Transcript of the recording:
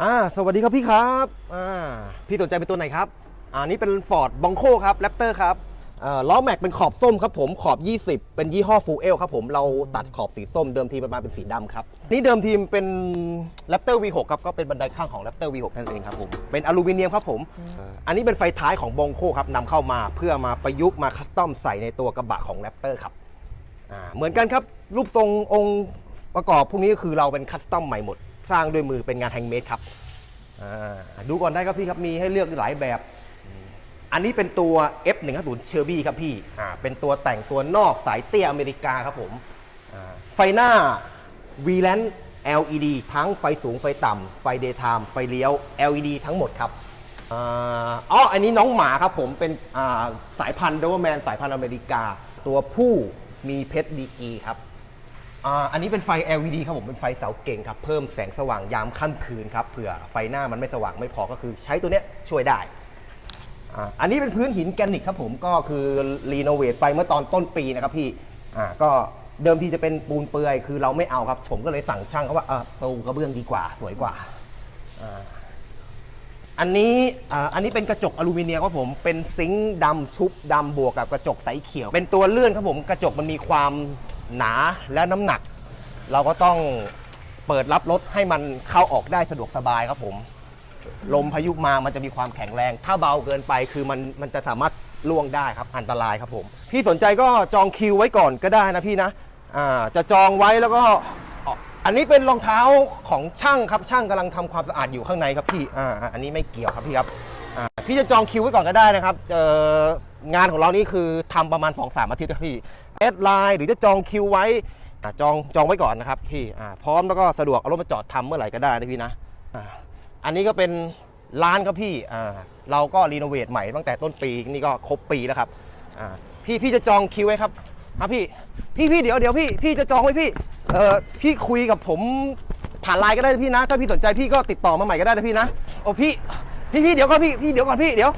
อ่าสวัสดีครับพี่ครับอ่าพี่สนใจเป็นตัวไหนครับอ่านี่เป็น Ford b r o n c o ครับ Raptor ครับอ่าล้อแม็กเป็นขอบส้มครับผมขอบ 20 เป็นยี่ห้อ Full L ครับผมเราตัดขอบสีส้มเดิมทีมันมาเป็นสีดำครับนี่เดิมทีมเป็น Raptor V6 ครับก็เป็นบันไดข้างของ Raptor V6 นั่นเองครับผมเป็นอลูมิเนียมครับผมอันนี้เป็นไฟท้ายของ b r o n c o ครับนำเข้ามาเพื่อมาประยุกต์มาคัสตอมใส่ในตัวกระบะของ Raptor ครับอ่าเหมือนกันครับรูปทรงองค์ประกอบพวกนี้ก็คือเราเป็นคัสตอมใหม่หมด สร้างด้วยมือเป็นงานแฮงเมดครับดูก่อนได้ครับพี่ครับมีให้เลือกหลายแบบ อันนี้เป็นตัว F150 Shelby ครับพี่เป็นตัวแต่งตัวนอกสายเตี้ยอเมริกาครับผมไฟหน้า v l a n LED ทั้งไฟสูงไฟต่ำไฟ daytime ไฟเลี้ยว LED ทั้งหมดครับอ๋ออันนี้น้องหมาครับผมเป็นสายพันธุ์ Doberman สายพันธุ์อเมริกา ตัวผู้มีเพชรดีกีครับ อ่าอันนี้เป็นไฟ LED ครับผมเป็นไฟเสาเก่งครับเพิ่มแสงสว่างยามค่ำคืนครับเผื่อไฟหน้ามันไม่สว่างไม่พอก็คือใช้ตัวเนี้ยช่วยได้อ่าอันนี้เป็นพื้นหินแกรนิตครับผมก็คือรีโนเวทไปเมื่อตอนต้นปีนะครับพี่อ่าก็เดิมทีจะเป็นปูนเปื่อยคือเราไม่เอาครับ ผมก็เลยสั่งช่างเขาว่าเออปูกระเบื้องดีกว่าสวยกว่าอ่าอันนี้อ่าอันนี้เป็นกระจกอลูมิเนียมครับผมเป็นซิงค์ดำชุบดำบวกกับกระจกใสเขียว เป็นตัวเลื่อนครับผมกระจกมันมีความ หนาและน้ำหนัก เราก็ต้องเปิดรับรถให้มันเข้าออกได้สะดวกสบายครับผม ลมพายุมามันจะมีความแข็งแรง ถ้าเบาเกินไปคือมันมันจะสามารถล่วงได้ครับอันตรายครับผม พี่สนใจก็จองคิวไว้ก่อนก็ได้นะพี่นะอ่าจะจองไว้แล้วก็อันนี้เป็นรองเท้าของช่างครับช่างกำลังทำความสะอาดอยู่ข้างในครับพี่อ่าอันนี้ไม่เกี่ยวครับพี่ครับ พี่จะจองคิวไว้ก่อนก็ได้นะครับเอองานของเรานี่คือทำประมาณ2-3อาทิตย์ครับพี่แอดไลน์หรือจะจองคิวไว้อจองจองไว้ก่อนนะครับพี่อ่าพร้อมแล้วก็สะดวกเอารถมาจอดทำเมื่อไหร่ก็ได้นะพี่นะอันนี้ก็เป็นร้านครับพี่อ่าเราก็รีโนเวทใหม่ตั้งแต่ต้นปีนี่ก็ครบปีแล้วครับอ่าพี่พี่จะจองคิวไว้ครับครับพี่พี่พี่เดี๋ยวเดี๋ยวพี่พี่จะจองไว้พี่เออพี่คุยกับผมผ่านไลน์ก็ได้พี่นะ ถ้าพี่สนใจพี่ก็ติดต่อมาใหม่ก็ได้นะพี่นะโอ้พี่ พี่พี่เดี๋ยวก่อนพี่พี่เดี๋ยวก่อนพี่เดี๋ยว